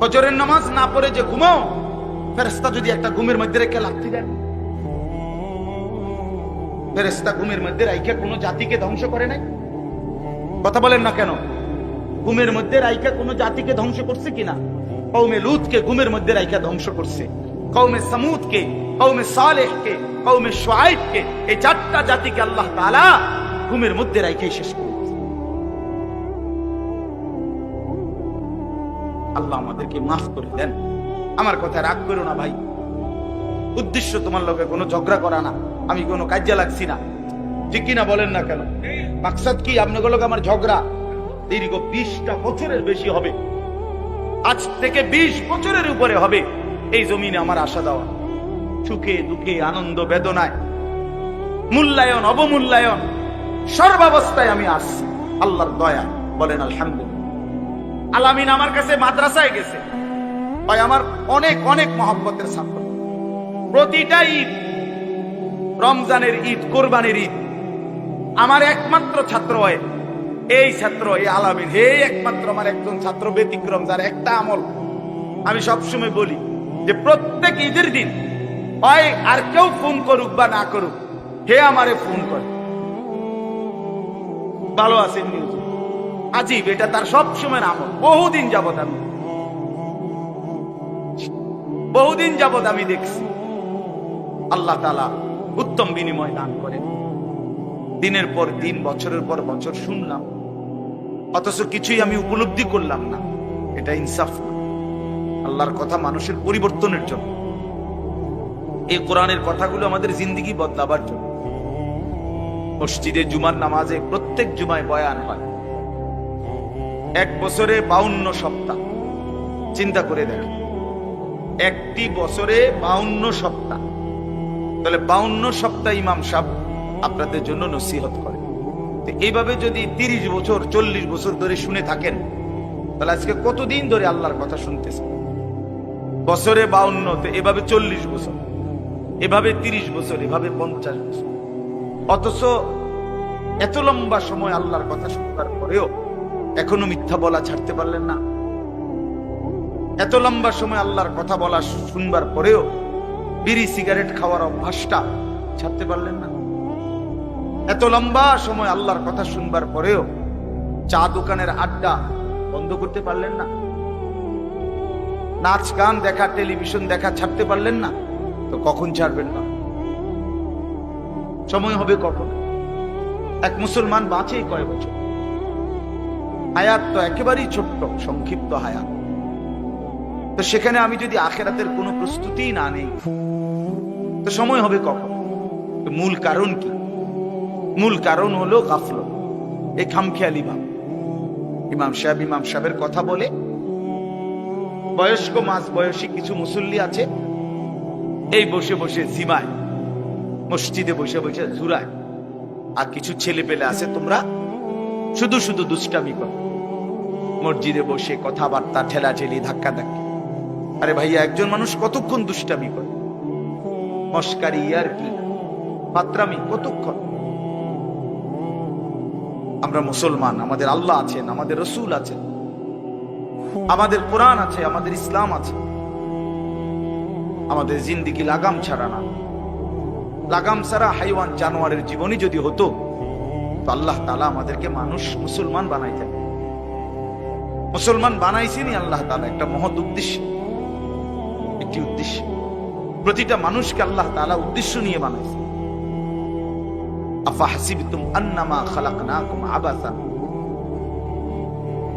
ফজরের নামাজ না পড়ে যে ঘুমাও ফেরেস্তা যদি একটা ঘুমের মধ্যে রেখে লাথি দেন। ফেরেস্তা ঘুমের মধ্যে রাইখে কোনো জাতিকে ধ্বংস করে নাই? কথা বলেন না কেন? ঘুমের মধ্যে রাইখা কোনো জাতিকে ধ্বংস করছে কিনা? কৌমে লুতকে ঘুমের মধ্যে রাইখা ধ্বংস করছে। কৌমে সামুদকে কৌমে সালেহকে কৌমে সোয়াইবকে, এই চারটা জাতিকে আল্লাহ তাআলা ঘুমের মধ্যে রাইখাই শেষ করেছে আল্লাহ আমাদেরকে মাফ করে দেন। আমার কথা রাগ করো না ভাই। উদ্দেশ্য তোমার লোকে কোনো ঝগড়া করা না। আমি কোনো কাজে লাগছি না। ঠিক কিনা বলেন না কেন? মাকসাদ কি? আপনাদের লোক আমার ঝগড়া? দীর্ঘ বিশটা বছরের বেশি হবে। আজ থেকে বিশ বছরের উপরে হবে। এই জমিনে আমার আশা দেওয়া। সুখে দুঃখে আনন্দ বেদনায়। মূল্যায়ন, অবমূল্যায়ন। সর্বাবস্থায় আমি আসছি আল্লাহর দয়া। বলেন আলহামদুলিল্লাহ। আলামিন আমার কাছে মাদ্রাসায় গেছে। ভাই, আমার অনেক অনেক মহব্বতের ছাত্র। প্রতিটা ঈদ, রমজানের ঈদ, কোরবানির ঈদ, আমার একমাত্র ছাত্র হয়। এই ছাত্র, এই আলামিন, হে একমাত্র আমার একজন ছাত্র, ব্যতিক্রম, যার একটা আমল। আমি সবসময় বলি যে প্রত্যেক ঈদের দিন হয় আর কেউ ফোন করুক বা না করুক, হে আমারে ফোন করে। ভালো আছে নিউজ আজীব, এটা তার সবসময় আমল। বহুদিন যাবত আমি। বহুদিন যাবৎ আমি দেখছি। আল্লাহ তালা উত্তম বিনিময় দান করেন। দিনের পর দিন, বছরের পর বছর শুনলাম। অথচ কিছুই আমি উপলব্ধি করলাম না। এটা ইনসাফ আল্লাহর কথা মানুষের পরিবর্তনের জন্য। এই কোরআনের কথাগুলো আমাদের জিন্দিগি বদলাবার জন্য। মসজিদে জুমার নামাজে প্রত্যেক জুমায় বয়ান হয়। এক বছরে বাউন্ন সপ্তাহ। চিন্তা করে দেখেন একটি বছরে বাউন্ন সপ্তাহ। তাহলে বাউন্ন সপ্তাহ ইমাম সাহ আপনাদের জন্য নসিহত করে। এইভাবে যদি তিরিশ বছর, চল্লিশ বছর ধরে শুনে থাকেন, তাহলে আজকে কতদিন ধরে আল্লাহর কথা শুনতেছেন? বছরে বাউন্ন এভাবে চল্লিশ বছর। এভাবে তিরিশ বছর, এভাবে পঞ্চাশ বছর। অথচ এত লম্বা সময় আল্লাহর কথা শুনবার পরেও এখনও মিথ্যা বলা ছাড়তে পারলেন না। এত লম্বা সময় আল্লাহর কথা বলা শুনবার পরেও বিড়ি, সিগারেট খাওয়ার অভ্যাসটা ছাড়তে পারলেন না। এত লম্বা সময় আল্লাহর কথা শুনবার পরেও চা দোকানের আড্ডা বন্ধ করতে পারলেন না। নাচ, গান দেখা, টেলিভিশন দেখা ছাড়তে পারলেন না। তো কখন ছাড়বেন না? সময় হবে কখন? এক মুসলমান বাঁচে কয় বছর? হায়াত তো একেবারেই ছোট্ট, সংক্ষিপ্ত হায়াত। তো সেখানে আমি যদি আখেরাতের কোনো প্রস্তুতি না নেই, তো সময় হবে কখন? মূল কারণ কি? মূল কারণ হলো গাফল, এই খামখেয়ালি ভাব। ইমাম সাহেব ইমাম সাহেবের কথা বলে, বয়স্ক মাঝ বয়সী কিছু মুসল্লি আছে, এই বসে বসে জিমায়, মসজিদে বসে বসে জুরায় আর কিছু ছেলে পেলে আছে, তোমরা শুধু শুধু দুষ্টামি করো। মসজিদে বসে কথাবার্তা, ঠেলাঠেলি ধাক্কা ধাক্কি আরে ভাইয়া, একজন মানুষ কতক্ষণ দুষ্টামি করে? মস্কারি ইয়ার কি? মাত্রামি কতক্ষণ? আমরা মুসলমান, আমাদের আল্লাহ আছেন, আমাদের রসুল আছেন। আমাদের কোরআন আছে, আমাদের ইসলাম আছে। আমাদের জিন্দিগি লাগাম ছাড়া না। লাগাম ছাড়া হাইওয়ান জানোয়ারের জীবনই যদি হতো তো আল্লাহ তালা আমাদেরকে মানুষ মুসলমান বানাইতেন। মুসলমান বানাইছেনি আল্লাহ তালা একটা মহৎ উদ্দেশ্য। একটি উদ্দেশ্য। প্রতিটা মানুষকে আল্লাহ তাআলা উদ্দেশ্য নিয়ে বানাইছে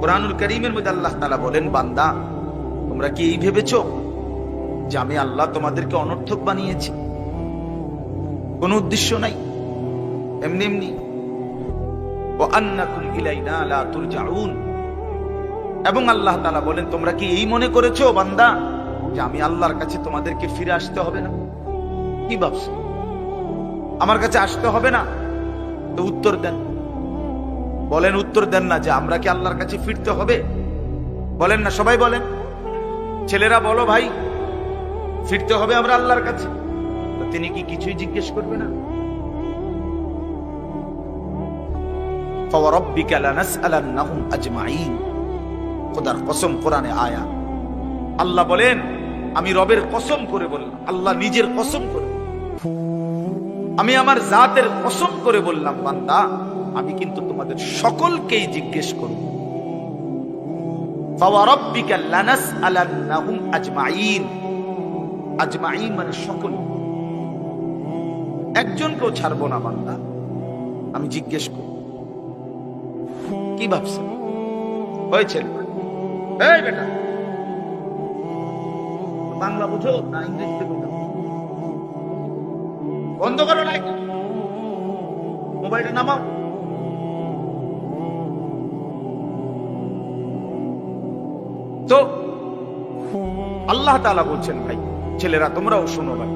কোরআনুল করিমের মধ্যে আল্লাহ তাআলা বলেন, বান্দা, তোমরা কি এই ভেবেছো যে আমি আল্লাহ তোমাদেরকে অনর্থক বানিয়েছি? কোনো উদ্দেশ্য নাই। এমনি এমনি এবং আল্লাহ তাআলা বলেন, তোমরা কি এই মনে করেছ, বান্দা, যে আমি আল্লাহর কাছে তোমাদেরকে ফিরে আসতে হবে না? কি ভাবছ? আমার কাছে আসতে হবে না? তো উত্তর দেন। বলেন, উত্তর দেন না যে আমরা কি আল্লাহর কাছে ফিরতে হবে? বলেন না, সবাই বলেন। ছেলেরা বলো, ভাই, ফিরতে হবে আমরা আল্লাহর কাছে? তিনি কি কিছুই জিজ্ঞেস করবে না? আল্লাহ বলেন, আমি রবের কসম করে বললাম, আল্লাহ নিজের কসম করে। আমি আমার জাতের কসম করে বললাম, বান্দা, আমি কিন্তু তোমাদের সকলকেই জিজ্ঞেস করব। মানে সকল। একজনকেও ছাড়বো না, বান্দা, আমি জিজ্ঞেস করব। কি ভাবছেন? হয়েছে? এই বেটা। বাংলা বুঝো না ইংরেজিতে বুঝো? বন্ধ করো না মোবাইলটা নামাও। তো, আল্লাহ তাআলা বলছেন, ভাই, ছেলেরা, তোমরাও শোনো ভাই।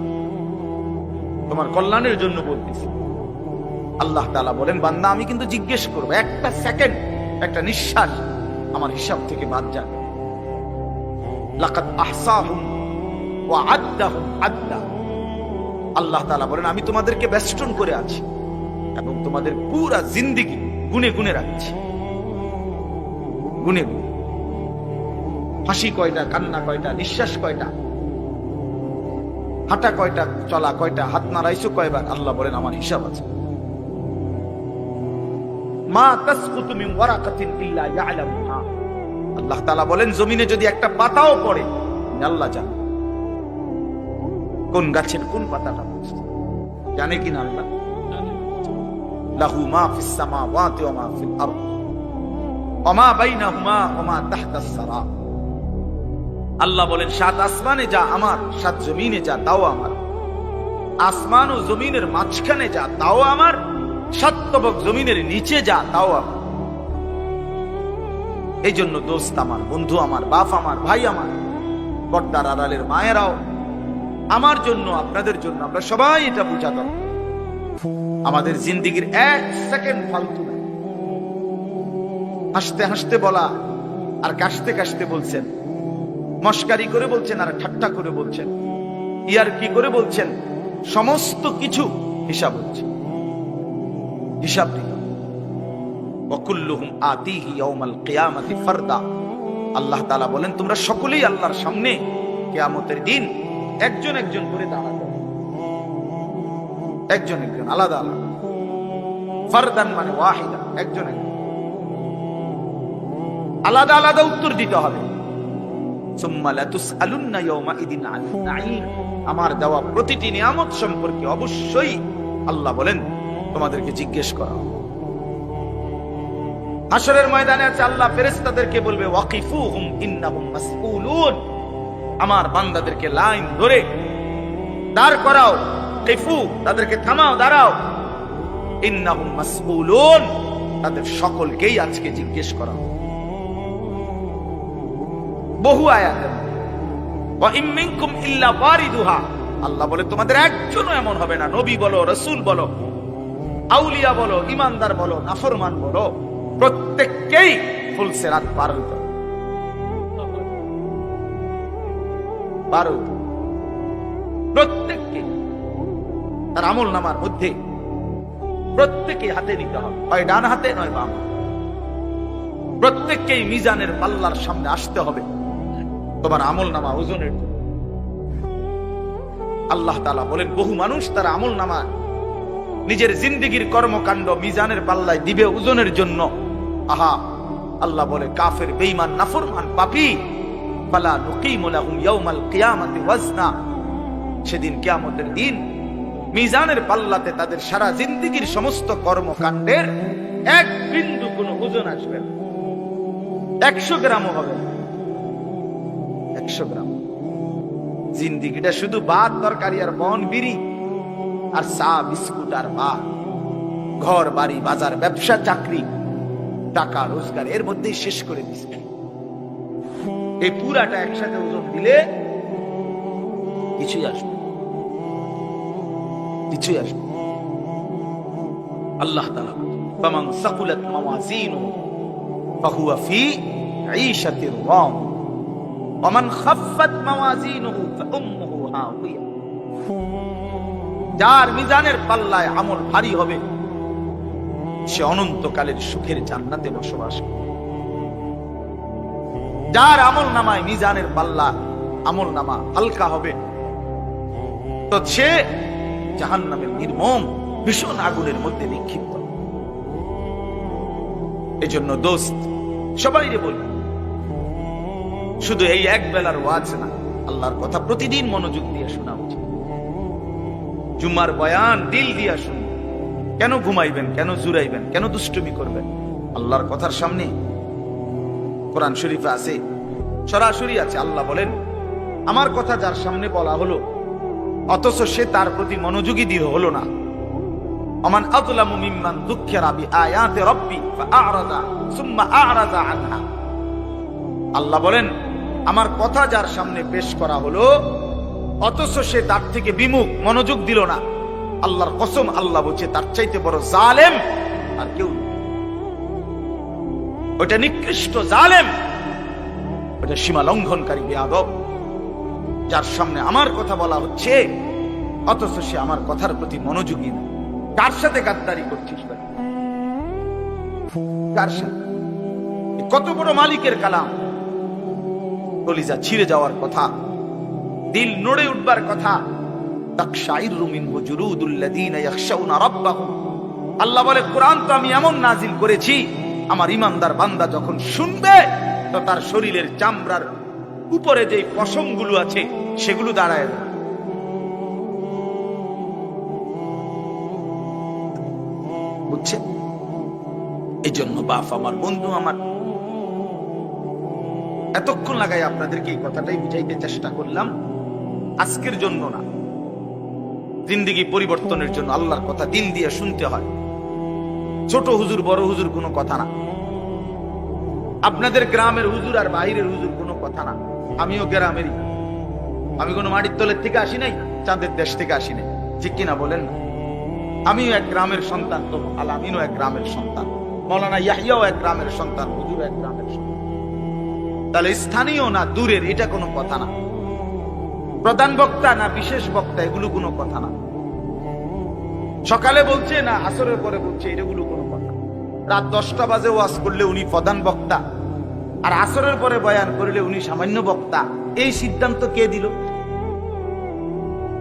তোমার কল্যাণের জন্য বলতেছি। আল্লাহ তাআলা বলেন, বান্দা, আমি কিন্তু জিজ্ঞেস করব, একটা সেকেন্ড একটা নিঃশ্বাস আমার হিসাব থেকে বাদ যাবে। লাকাত আহসাহুম ওয়া আদ্দাহুম আদ্দা। আল্লাহ তাআলা বলেন, আমি তোমাদেরকে বেষ্টন করে আছি এবং তোমাদের পুরা জিন্দিগি গুনে গুনে রাখছি। গুনে গুনে। হাসি কয়টা, কান্না কয়টা, নিঃশ্বাস কয়টা, হাঁটা কয়টা, চলা কয়টা, হাত নাড়াইছো কয়বার, আল্লাহ বলেন, আমার হিসাব আছে। আল্লাহ বলেন, জমিনে যদি একটা পাতাও পড়ে আল্লাহ কোন গাছের কোন পাতাটা জানে কিনা আল্লাহ? আল্লাহ বলেন, সাত আসমানে যা আমার, সাত জমিনে যা, তাও আমার। আসমান ও জমিনের মাঝখানে যা, তাও আমার। সাতবক জমিনের নিচে যা, তাও আমার এই জন্য দোস্ত আমার, বন্ধু আমার, বাপ আমার, ভাই আমার পর্দার আড়ালের মায়েরাও, আমার জন্য, আপনাদের জন্য আমরা সবাই এটা বোঝা দরকার আমাদের জিন্দিগির এক সেকেন্ড ফালতু। হাসতে হাসতে বলা আর কাশতে কাশতে বলছেন। মস্কারি করে বলছেন আর ঠাট্টা করে বলছেন। ইয়ার কি করে বলছেন? সমস্ত কিছু হিসাব হচ্ছে। হিসাব আল্লাহ বলেন, তোমরা সকলেই আল্লাহর সামনে দিন একজন একজন করে একজন একজন, আলাদা আলাদা। ফারদান মানে ওয়াহিদা, একজন একজন। আলাদা আলাদা উত্তর দিতে হবে। আমার দেওয়া প্রতিটি নিয়ামত সম্পর্কে অবশ্যই আল্লাহ বলেন তোমাদেরকে জিজ্ঞেস করা। হবে। হাসরের ময়দানে আছে আল্লাহ, ফেরেশতাদেরকে বলবে, ওয়াকিফুহুম, ইন্নাহুম মাসউলুন। আমার বান্দাদেরকে লাইন ধরে দাঁড় করাও, কিফু, তাদেরকে থামাও, দাঁড়াও। ইন্নাহুম মাসউলুন, তাদের সকলকেই আজকে জিজ্ঞেস করা। বহু আয়াত ইল্লা ওয়ারিদুহা। আল্লাহ বলে, তোমাদের একজনও এমন হবে না। নবী বলো, রসুল বলো আউলিয়া বলো, ইমানদার বলো, নাফরমান বলো, প্রত্যেককেই ফুলসে রাত পার প্রত্যেককে তার আমল নামার মধ্যে প্রত্যেকে হাতে নিতে হবে। হয় ডান হাতে, নয় বাম প্রত্যেককেই মিজানের পাল্লার সামনে আসতে হবে। তোমার আমল নামা ওজনের আল্লাহ তালা বলেন, বহু মানুষ তার আমল নামা নিজের জিন্দিগির কর্মকাণ্ড মিজানের পাল্লায় দিবে ওজনের জন্য। আহা, আল্লাহ বলে, কাফের, বেঈমান, নাফরমান, পাপী। ফালা নুকিমু লাহুম ইয়াউমাল কিয়ামাতি ওয়াজনা। সেদিন কিয়ামতের দিন মিজানের পাল্লাতে তাদের সারা জিন্দেগীর সমস্ত কর্মকাণ্ডের এক বিন্দু কোনো ওজন আসবে একশো গ্রামও হবে একশো গ্রাম। জিন্দিগিটা শুধু বাদ, তরকারি আর বন, বিড়ি। আর চা, বিস্কুট আর ঘর, বাড়ি, বাজার, ব্যবসা, চাকরি, টাকা, রোজগার, এর মধ্যেই শেষ করে দিচ্ছে এই পুরাটা একসাথে ওজন দিলে কিছুই আসবে কিছুই আসবে আল্লাহ তাআলা ফামান সাকুলাত মাওয়াজিনু ফাহুয়া ফি ঈশাতির রাম। ওমান খাফফাত মাওয়াজিনুহু যার মিজানের পাল্লায় আমল ভারী হবে, সে অনন্তকালের সুখের জান্নাতে বসবাস যার আমল নামায় মিজানের পাল্লা, আমল নামা হালকা হবে, তো সে জাহান নামের নির্মম ভীষণ আগুনের মধ্যে নিক্ষিপ্ত। এজন্য দোস্ত সবাই রে বলি, শুধু এই এক বেলার ওয়াজ না, আল্লাহর কথা প্রতিদিন মনোযোগ দিয়ে শোনা উচিত জুম্মার বয়ান দিল দিয়া শুনুন কেন ঘুমাইবেন, কেন জুরাইবেন কেন দুষ্টুমি করবেন? আল্লাহর কথার সামনে কোরআন শরীফে আছে, সরাসরি আছে। আল্লাহ বলেন, আমার কথা যার সামনে বলা হলো, অথচ সে তার প্রতি মনোযোগী দিয়ে হলো না। অমান আযলামু মিম্মান যুক্কিরা বিআয়াতি রাব্বি ফাআরাদা সুম্মা আ'রাদা আনহা। আল্লাহ বলেন, আমার কথা যার সামনে পেশ করা হলো অথচ সে তার থেকে বিমুখ, মনোযোগ দিল না। আল্লাহর কসম, আল্লাহ বলছে, তার চাইতে বড় জালেম আর কেউ ওটা নিকৃষ্ট জালেম ওটা সীমা লঙ্ঘনকারী বেয়াদব, যার সামনে আমার কথা বলা হচ্ছে, অথচ সে আমার কথার প্রতি মনোযোগী না। কার সাথে গাদ্দারি করছিস কত বড় মালিকের কালাম। কলিজা ছিঁড়ে যাওয়ার কথা। দিল নড়ে উঠবার কথা। আল্লাহ বলে, কোরআন তো আমি এমন নাজিল করেছি, আমার ইমানদার বান্দা যখন শুনবে, তো তার শরীরের চামড়ার উপরে যে পশমগুলো আছে, সেগুলো দাঁড়ায় যাবে। বুঝছেন এই জন্য বাপ আমার, বন্ধু আমার, এতক্ষণ লাগাই আপনাদেরকে এই কথাটাই বুঝাইতে চেষ্টা করলাম। আজকের জন্য না। জিন্দিগি পরিবর্তনের জন্য আল্লাহর কথা দিল দিয়ে শুনতে হয়। ছোট হুজুর, বড় হুজুর কোনো কথা না। আপনাদের গ্রামের হুজুর আর বাইরের হুজুর কোনো কথা না। আমিও গ্রামেরই। আমি কোনো মাটির তলের থেকে আসি নাই, চাঁদের দেশ থেকে আসি নাই। ঠিক কিনা বলেন না? আমিও এক গ্রামের সন্তান তো আলামিনও এক গ্রামের সন্তান। মৌলানা ইয়াহিয়াও এক গ্রামের সন্তান হুজুর এক গ্রামের সন্তান। তাহলে স্থানীয় না দূরের, এটা কোনো কথা না। প্রধান বক্তা না বিশেষ বক্তা, এগুলো কোনো কথা না। সকালে বলছে না, আসরের পরে বলছে, এগুলো কোনো কথা রাত দশটা বাজে ওয়াজ করলে উনি প্রধান বক্তা, আর আসরের পরে বয়ান করলে উনি সামান্য বক্তা। এই সিদ্ধান্ত কে দিল?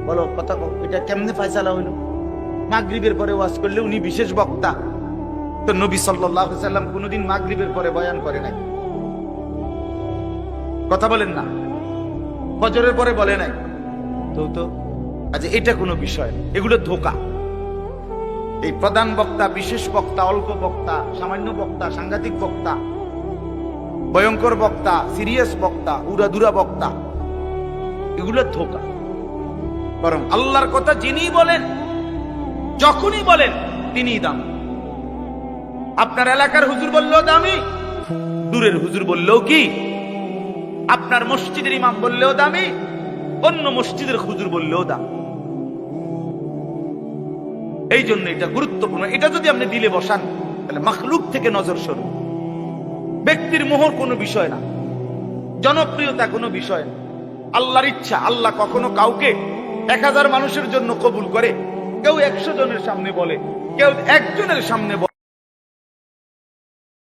বলো, কথা এটা কেমনে ফয়সালা হইল? মাগরিবের পরে ওয়াজ করলে উনি বিশেষ বক্তা। তো নবী সাল্লাম কোনোদিন মাগরিবের পরে বয়ান করে নাই। কথা বলেন না। ফজরের পরে বলে নাই। তো তো। আচ্ছা এটা কোনো বিষয়। এগুলো ধোকা। এই প্রধান বক্তা বিশেষ বক্তা অল্প বক্তা সামান্য বক্তা সাংঘাতিক বক্তা ভয়ঙ্কর বক্তা সিরিয়াস বক্তা উড়াদুরা বক্তা এগুলো ধোকা। বরং আল্লাহর কথা যিনি বলেন যখনই বলেন তিনি দাম। আপনার এলাকার হুজুর বললেও দামি দূরের হুজুর বললেও কি? আপনার মসজিদের ইমাম বললেও দামি, অন্য মসজিদের হুজুর বললেও দাম। এই জন্য এটা গুরুত্বপূর্ণ। এটা যদি আপনি দিলে বসান, তাহলে মাখলুক থেকে নজর সরু ব্যক্তির মোহর কোনো বিষয় না, জনপ্রিয়তা কোনো বিষয় না। আল্লাহর ইচ্ছা, আল্লাহ কখনো কাউকে এক হাজার মানুষের জন্য কবুল করে, কেউ একশো জনের সামনে বলে, কেউ একজনের সামনে বলে।